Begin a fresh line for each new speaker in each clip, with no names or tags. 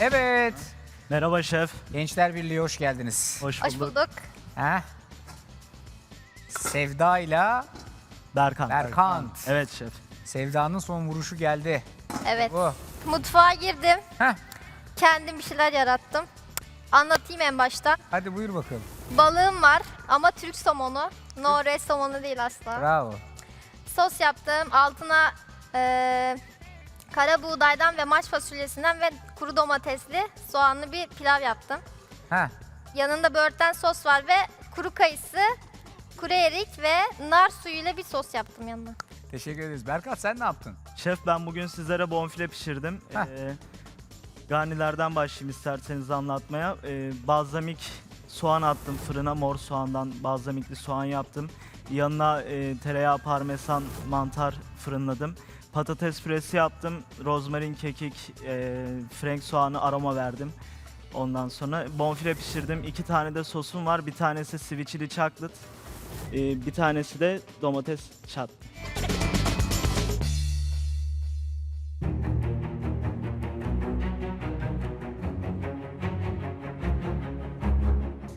Evet.
Merhaba şef.
Gençler Birliği hoş geldiniz.
Hoş
Hoş
bulduk.
bulduk.
Ha? Sevda ile
Berkan.
Berkant.
Evet şef.
Sevda'nın son vuruşu geldi.
Evet.
Bu.
Mutfağa girdim.
Heh.
Kendim bir şeyler yarattım. Anlatayım en başta.
Hadi buyur bakalım.
Balığım var ama Türk somonu. No res somonu değil asla.
Bravo.
Sos yaptım. Altına eee kara buğdaydan ve maç fasulyesinden ve kuru domatesli soğanlı bir pilav yaptım.
Ha.
Yanında böğürtlen sos var ve kuru kayısı, kuru erik ve nar suyuyla bir sos yaptım yanına.
Teşekkür ederiz. Berkat sen ne yaptın?
Şef ben bugün sizlere bonfile pişirdim.
Heh.
Ee, garnilerden başlayayım isterseniz anlatmaya. Ee, balzamik soğan attım fırına. Mor soğandan balzamikli soğan yaptım. Yanına e, tereyağı parmesan mantar fırınladım. Patates püresi yaptım. Rozmarin, kekik, e, frank soğanı aroma verdim. Ondan sonra bonfile pişirdim. İki tane de sosum var. Bir tanesi sweet chili chocolate. e, bir tanesi de domates çat.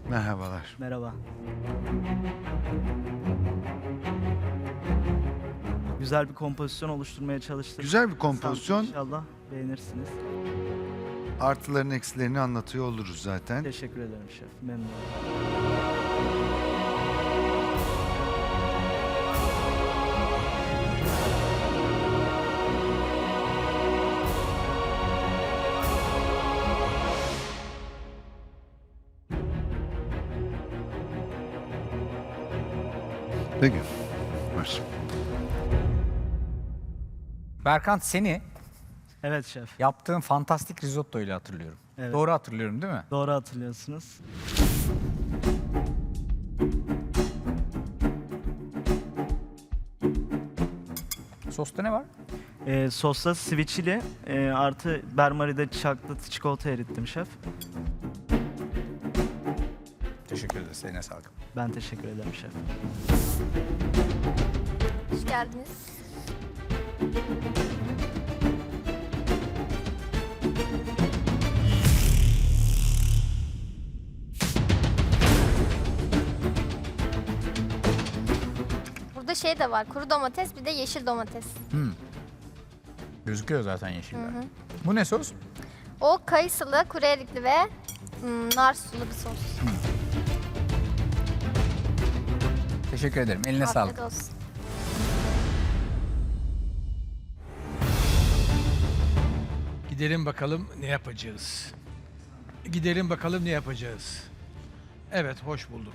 Merhabalar.
Merhaba. Güzel bir kompozisyon oluşturmaya çalıştım.
Güzel bir kompozisyon.
İnşallah beğenirsiniz.
Artılarını eksilerini anlatıyor oluruz zaten.
Teşekkür ederim şef. Memnun oldum.
Peki. Var.
Berkant seni
Evet şef.
yaptığın fantastik risotto ile hatırlıyorum.
Evet.
Doğru hatırlıyorum değil mi?
Doğru hatırlıyorsunuz.
Sosta ne var?
Ee, sosta sweet chili e, artı bermaride chocolate çikolata erittim şef.
Teşekkür ederiz. Seline sağlık.
Ben teşekkür ederim şef.
Hoş geldiniz. Burada şey de var. Kuru domates bir de yeşil domates.
Gözüküyor zaten yeşiller. Bu ne sos?
O kayısılı, kuru erikli ve hmm, nar sulu bir sos.
Teşekkür ederim. Eline
Afiyet
sağlık.
olsun.
Gidelim bakalım ne yapacağız. Gidelim bakalım ne yapacağız. Evet, hoş bulduk.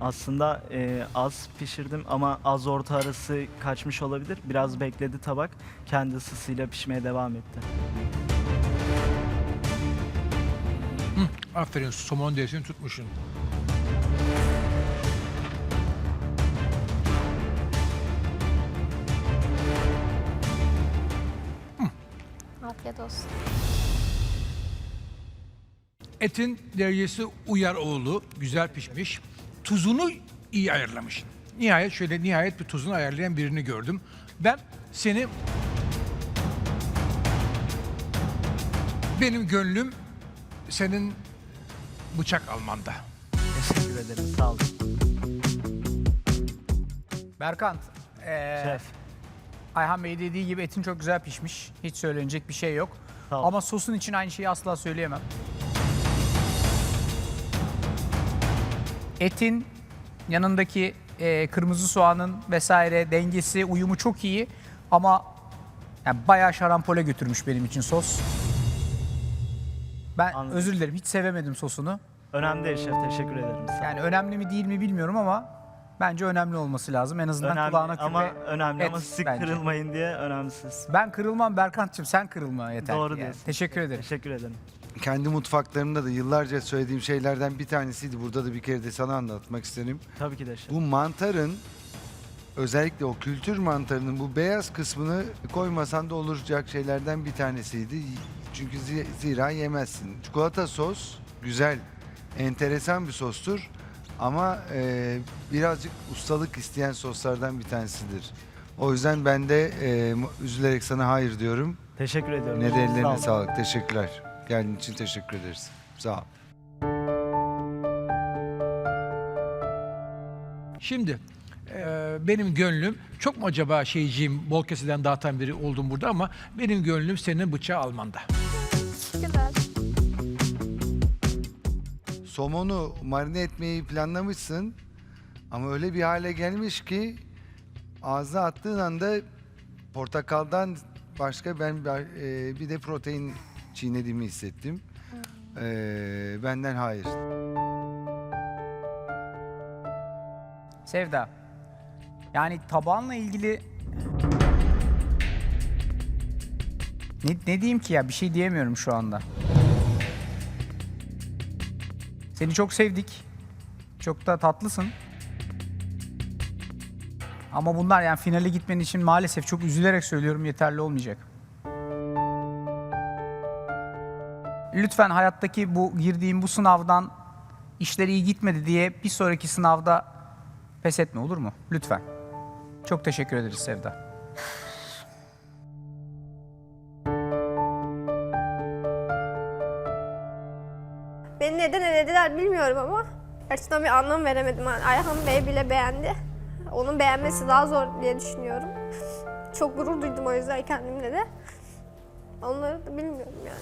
Aslında e, az pişirdim ama az orta arası kaçmış olabilir. Biraz bekledi tabak. Kendi ısısıyla pişmeye devam etti.
Aferin, somon dersini tutmuşsun.
Afiyet olsun.
Etin derecesi Uyaroğlu, güzel pişmiş. Tuzunu iyi ayarlamış. Nihayet şöyle nihayet bir tuzunu ayarlayan birini gördüm. Ben seni benim gönlüm senin bıçak almanda.
Teşekkür ederim. Sağ olun.
Berkant. ee,
Şef.
Ayhan Bey dediği gibi etin çok güzel pişmiş. Hiç söylenecek bir şey yok.
Ol.
Ama sosun için aynı şeyi asla söyleyemem. Etin yanındaki e, kırmızı soğanın vesaire dengesi, uyumu çok iyi. Ama yani bayağı şarampole götürmüş benim için sos. Ben
Anladım.
özür dilerim hiç sevemedim sosunu.
Önemli değil şef. Teşekkür ederim. Sağ.
Yani önemli mi değil mi bilmiyorum ama bence önemli olması lazım. En azından
önemli
kulağına küpe
ama önemli
et
ama sık
bence.
kırılmayın diye önemsiz.
Ben kırılmam Berkant'cığım sen kırılma yeter.
Doğru
ki yani.
diyorsun.
Teşekkür ederim.
Teşekkür ederim.
Kendi mutfaklarımda da yıllarca söylediğim şeylerden bir tanesiydi. Burada da bir kere de sana anlatmak isterim.
Tabii ki de şef.
Bu mantarın özellikle o kültür mantarının bu beyaz kısmını koymasan da olacak şeylerden bir tanesiydi. Çünkü zi- zira yemezsin. Çikolata sos güzel, enteresan bir sostur. Ama e, birazcık ustalık isteyen soslardan bir tanesidir. O yüzden ben de e, üzülerek sana hayır diyorum.
Teşekkür ediyorum.
Yine de
Sağ olun.
sağlık. Teşekkürler. Geldiğin için teşekkür ederiz. Sağ ol.
Şimdi e, benim gönlüm çok mu acaba şeyciğim bol keseden dağıtan biri oldum burada ama benim gönlüm senin bıçağı almanda.
Somonu marine etmeyi planlamışsın. Ama öyle bir hale gelmiş ki ağzına attığın anda portakaldan başka ben e, bir de protein çiğnediğimi hissettim. E, benden hayır.
Sevda. Yani tabağınla ilgili ne, ne diyeyim ki ya bir şey diyemiyorum şu anda. Seni çok sevdik. Çok da tatlısın. Ama bunlar yani finale gitmen için maalesef çok üzülerek söylüyorum yeterli olmayacak. Lütfen hayattaki bu girdiğim bu sınavdan işler iyi gitmedi diye bir sonraki sınavda pes etme olur mu? Lütfen. Çok teşekkür ederiz Sevda.
Beni neden elediler bilmiyorum ama gerçekten bir anlam veremedim. Yani Ayhan Bey bile beğendi. Onun beğenmesi daha zor diye düşünüyorum. Çok gurur duydum o yüzden kendimle de. Onları da bilmiyorum yani.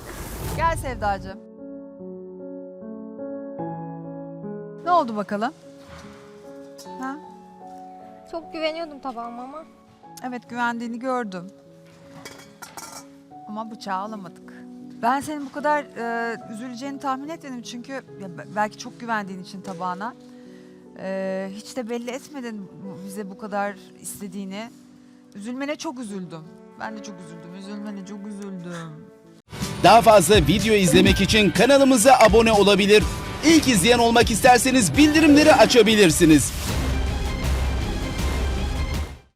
Gel Sevdacığım. Ne oldu bakalım? Ha?
Çok güveniyordum tabağıma ama.
Evet güvendiğini gördüm. Ama bıçağı alamadık. Ben senin bu kadar e, üzüleceğini tahmin etmedim çünkü ya be- belki çok güvendiğin için tabağına. E, hiç de belli etmedin bize bu kadar istediğini. Üzülmene çok üzüldüm. Ben de çok üzüldüm. Üzülmene çok üzüldüm.
Daha fazla video izlemek için kanalımıza abone olabilir. İlk izleyen olmak isterseniz bildirimleri açabilirsiniz.